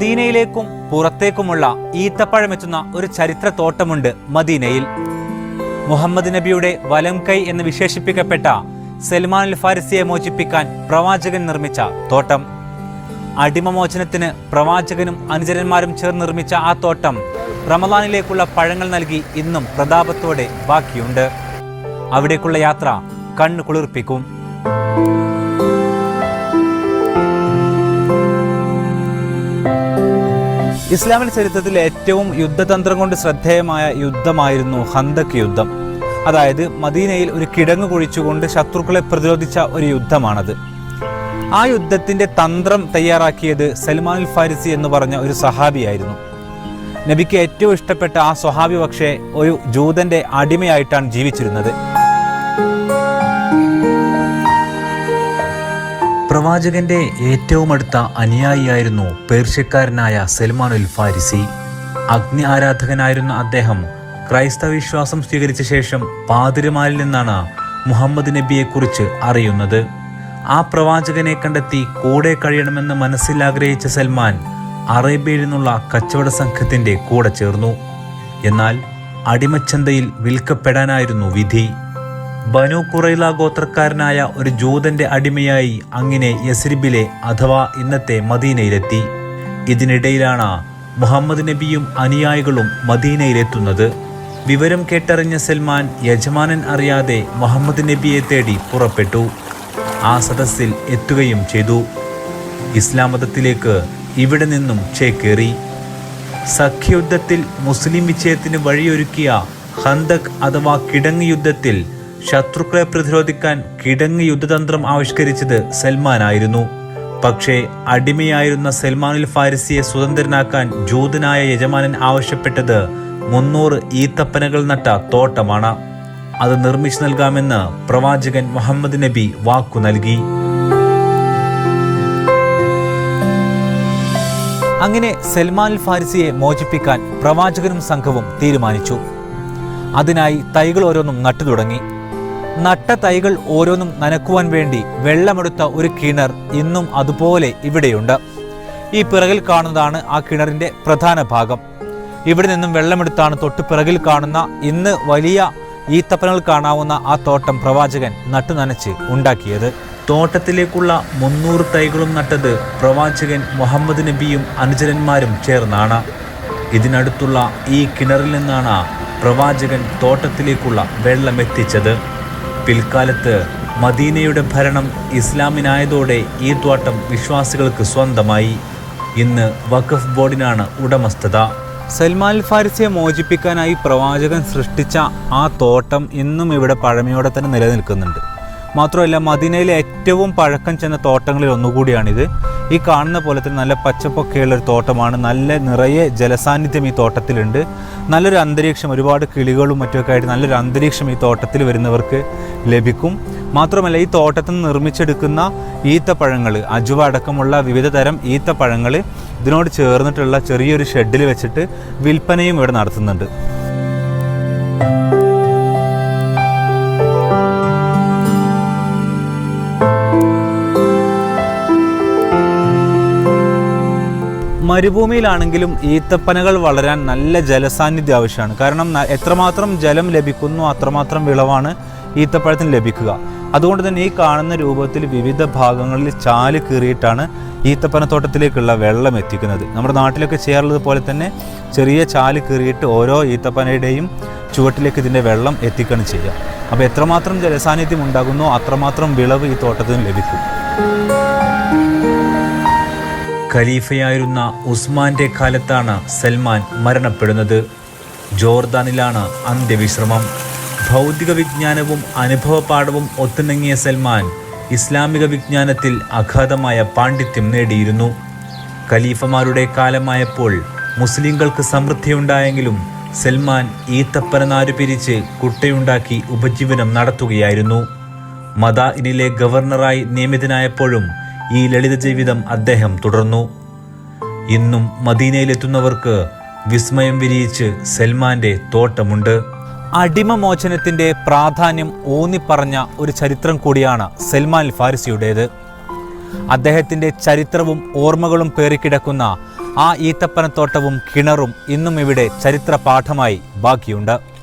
ദീനയിലേക്കും പുറത്തേക്കുമുള്ള ഈത്തപ്പഴമെത്തുന്ന ഒരു ചരിത്ര തോട്ടമുണ്ട് മദീനയിൽ. മുഹമ്മദ് നബിയുടെ വലം കൈ എന്ന് വിശേഷിപ്പിക്കപ്പെട്ട സൽമാൻ അൽ ഫാരിസിയെ മോചിപ്പിക്കാൻ പ്രവാചകൻ നിർമ്മിച്ച തോട്ടം. അടിമമോചനത്തിന് പ്രവാചകനും അനുചരന്മാരും ചേർന്ന് നിർമ്മിച്ച ആ തോട്ടം റമദാനിലേക്കുള്ള പഴങ്ങൾ നൽകി ഇന്നും പ്രതാപത്തോടെ ബാക്കിയുണ്ട്. അവിടേക്കുള്ള യാത്ര കണ്ണു കുളിർപ്പിക്കും ഇസ്ലാമിക ചരിത്രത്തിൽ ഏറ്റവും യുദ്ധതന്ത്രം കൊണ്ട് ശ്രദ്ധേയമായ യുദ്ധമായിരുന്നു ഹന്തക് യുദ്ധം. അതായത് മദീനയിൽ ഒരു കിടങ്ങ് കുഴിച്ചുകൊണ്ട് ശത്രുക്കളെ പ്രതിരോധിച്ച ഒരു യുദ്ധമാണത്. ആ യുദ്ധത്തിന്റെ തന്ത്രം തയ്യാറാക്കിയത് സൽമാൻ ഫാരിസി എന്ന് പറഞ്ഞ ഒരു സഹാബിയായിരുന്നു. നബിക്ക് ഏറ്റവും ഇഷ്ടപ്പെട്ട ആ സ്വഹാബി പക്ഷേ ഒരു ജൂതന്റെ അടിമയായിട്ടാണ് ജീവിച്ചിരുന്നത്. പ്രവാചകന്റെ ഏറ്റവും അടുത്ത അനുയായിയായിരുന്നു പേർഷ്യക്കാരനായ സൽമാൻ ഉൽ ഫാരിസി. അഗ്നി ആരാധകനായിരുന്ന അദ്ദേഹം ക്രൈസ്തവ വിശ്വാസം സ്വീകരിച്ച ശേഷം പാതിരിമാരിൽ നിന്നാണ് മുഹമ്മദ് നബിയെക്കുറിച്ച് അറിയുന്നത്. ആ പ്രവാചകനെ കണ്ടെത്തി കൂടെ കഴിയണമെന്ന് മനസ്സിൽ ആഗ്രഹിച്ച സൽമാൻ അറേബ്യയിൽ നിന്നുള്ള കച്ചവട സംഘത്തിന്റെ കൂടെ ചേർന്നു. എന്നാൽ അടിമച്ചന്തയിൽ വിൽക്കപ്പെടാനായിരുന്നു വിധി. ബനു കുറൈല ഗോത്രക്കാരനായ ഒരു ജൂതന്റെ അടിമയായി അങ്ങനെ യസ്രിബിലെ അഥവാ ഇന്നത്തെ മദീനയിലെത്തി. ഇതിനിടയിലാണ് മുഹമ്മദ് നബിയും അനുയായികളും മദീനയിലെത്തുന്നത്. വിവരം കേട്ടറിഞ്ഞ സൽമാൻ യജമാനൻ അറിയാതെ മുഹമ്മദ് നബിയെ തേടി പുറപ്പെട്ടു. ആ സദസ്സിൽ എത്തുകയും ചെയ്തു. ഇസ്ലാം മതത്തിലേക്ക് ഇവിടെ നിന്നും ചേക്കേറി. സഖ്യയുദ്ധത്തിൽ മുസ്ലിം വിജയത്തിന് വഴിയൊരുക്കിയ ഹന്തക് അഥവാ കിടങ്ങ് യുദ്ധത്തിൽ ശത്രുക്കളെ പ്രതിരോധിക്കാൻ കിടങ്ങ് യുദ്ധതന്ത്രം ആവിഷ്കരിച്ചത് സൽമാനായിരുന്നു. പക്ഷേ അടിമയായിരുന്ന സൽമാനുൽ ഫാരിസിയെ സ്വതന്ത്രനാക്കാൻ ജൂതനായ യജമാനൻ ആവശ്യപ്പെട്ടത് മുന്നൂറ് ഈത്തപ്പനകൾ നട്ട തോട്ടമാണ്. അത് നിർമ്മിച്ചു നൽകാമെന്ന് പ്രവാചകൻ മുഹമ്മദ് നബി വാക്കു നൽകി. അങ്ങനെ സൽമാൻ ഫാരിസിയെ മോചിപ്പിക്കാൻ പ്രവാചകനും സംഘവും തീരുമാനിച്ചു. അതിനായി തൈകൾ ഓരോന്നും നട്ടു തുടങ്ങി. നട്ട തൈകൾ ഓരോന്നും നനക്കുവാൻ വേണ്ടി വെള്ളമെടുത്ത ഒരു കിണർ ഇന്നും അതുപോലെ ഇവിടെയുണ്ട്. ഈ പിറകിൽ കാണുന്നതാണ് ആ കിണറിന്റെ പ്രധാന ഭാഗം. ഇവിടെ നിന്നും വെള്ളമെടുത്താണ് തൊട്ട് പിറകിൽ കാണുന്ന ഇന്ന് വലിയ ഈത്തപ്പനകൾ കാണാവുന്ന ആ തോട്ടം പ്രവാചകൻ നട്ടു നനച്ച് ഉണ്ടാക്കിയത്. തോട്ടത്തിലേക്കുള്ള മുന്നൂറ് തൈകളും നട്ടത് പ്രവാചകൻ മുഹമ്മദ് നബിയും അനുചരന്മാരും ചേർന്നാണ്. ഇതിനടുത്തുള്ള ഈ കിണറിൽ നിന്നാണ് പ്രവാചകൻ തോട്ടത്തിലേക്കുള്ള വെള്ളം എത്തിച്ചത് പിൽക്കാലത്ത് മദീനയുടെ ഭരണം ഇസ്ലാമിനായതോടെ ഈ തോട്ടം വിശ്വാസികൾക്ക് സ്വന്തമായി. ഇന്ന് വഖഫ് ബോർഡിനാണ് ഉടമസ്ഥത. സൽമാൻ ഫാരിസിയെ മോചിപ്പിക്കാനായി പ്രവാചകൻ സൃഷ്ടിച്ച ആ തോട്ടം ഇന്നും ഇവിടെ പഴമയോടെ തന്നെ നിലനിൽക്കുന്നുണ്ട്. മാത്രമല്ല മദീനയിലെ ഏറ്റവും പഴക്കം ചെന്ന തോട്ടങ്ങളിൽ ഒന്നുകൂടിയാണിത്. ഈ കാണുന്ന പോലെ തന്നെ നല്ല പച്ചപ്പൊക്കെയുള്ള ഒരു തോട്ടമാണ്. നല്ല നിറയെ ജലസാന്നിധ്യം ഈ തോട്ടത്തിലുണ്ട്. നല്ലൊരു അന്തരീക്ഷം ഒരുപാട് കിളികളും മറ്റുമൊക്കെ ആയിട്ട് നല്ലൊരു അന്തരീക്ഷം ഈ തോട്ടത്തിൽ വരുന്നവർക്ക് ലഭിക്കും. മാത്രമല്ല ഈ തോട്ടത്തിൽ നിന്ന് നിർമ്മിച്ചെടുക്കുന്ന ഈത്തപ്പഴങ്ങൾ അജുവ അടക്കമുള്ള വിവിധ തരം ഈത്തപ്പഴങ്ങൾ ഇതിനോട് ചേർന്നിട്ടുള്ള ചെറിയൊരു ഷെഡിൽ വെച്ചിട്ട് വിൽപ്പനയും ഇവിടെ നടത്തുന്നുണ്ട്. മരുഭൂമിയിലാണെങ്കിലും ഈത്തപ്പനകൾ വളരാൻ നല്ല ജലസാന്നിധ്യം ആവശ്യമാണ്. കാരണം എത്രമാത്രം ജലം ലഭിക്കുന്നു അത്രമാത്രം വിളവാണ് ഈത്തപ്പഴത്തിന് ലഭിക്കുക. അതുകൊണ്ട് തന്നെ ഈ കാണുന്ന രൂപത്തിൽ വിവിധ ഭാഗങ്ങളിൽ ചാൽ കീറിയിട്ടാണ് ഈത്തപ്പനത്തോട്ടത്തിലേക്കുള്ള വെള്ളം എത്തിക്കുന്നത്. നമ്മുടെ നാട്ടിലൊക്കെ ചെയ്യാറുള്ളത് പോലെ തന്നെ ചെറിയ ചാൽ കീറിയിട്ട് ഓരോ ഈത്തപ്പനയുടെയും ചുവട്ടിലേക്ക് ഇതിന്റെ വെള്ളം എത്തിക്കുകയാണ് ചെയ്യുക. അപ്പോൾ എത്രമാത്രം ജലസാന്നിധ്യം ഉണ്ടാകുന്നോ അത്രമാത്രം വിളവ് ഈ തോട്ടത്തിന് ലഭിക്കും. ഖലീഫയായിരുന്ന ഉസ്മാന്റെ കാലത്താണ് സൽമാൻ മരണപ്പെടുന്നത്. ജോർദാനിലാണ് അന്ത്യവിശ്രമം. ഭൗതിക വിജ്ഞാനവും അനുഭവപാഠവും ഒത്തിണങ്ങിയ സൽമാൻ ഇസ്ലാമിക വിജ്ഞാനത്തിൽ അഗാധമായ പാണ്ഡിത്യം നേടിയിരുന്നു. ഖലീഫമാരുടെ കാലമായപ്പോൾ മുസ്ലിങ്ങൾക്ക് സമൃദ്ധിയുണ്ടായെങ്കിലും സൽമാൻ ഈത്തപ്പന നാരു പിരിച്ച് കുട്ടയുണ്ടാക്കി ഉപജീവനം നടത്തുകയായിരുന്നു. മദാഇനിലെ ഗവർണറായി നിയമിതനായപ്പോഴും ഈ ലളിത ജീവിതം അദ്ദേഹം തുടർന്നു. ഇന്നും മദീനയിലെത്തുന്നവർക്ക് വിസ്മയം വിരിയിച്ച് സൽമാന്റെ തോട്ടമുണ്ട്. അടിമമോചനത്തിന്റെ പ്രാധാന്യം ഊന്നിപ്പറഞ്ഞ ഒരു ചരിത്രം കൂടിയാണ് സൽമാൻ ഫാരിസിയുടേത്. അദ്ദേഹത്തിന്റെ ചരിത്രവും ഓർമ്മകളും പേറിക്കിടക്കുന്ന ആ ഈത്തപ്പനത്തോട്ടവും കിണറും ഇന്നും ഇവിടെ ചരിത്ര പാഠമായി ബാക്കിയുണ്ട്.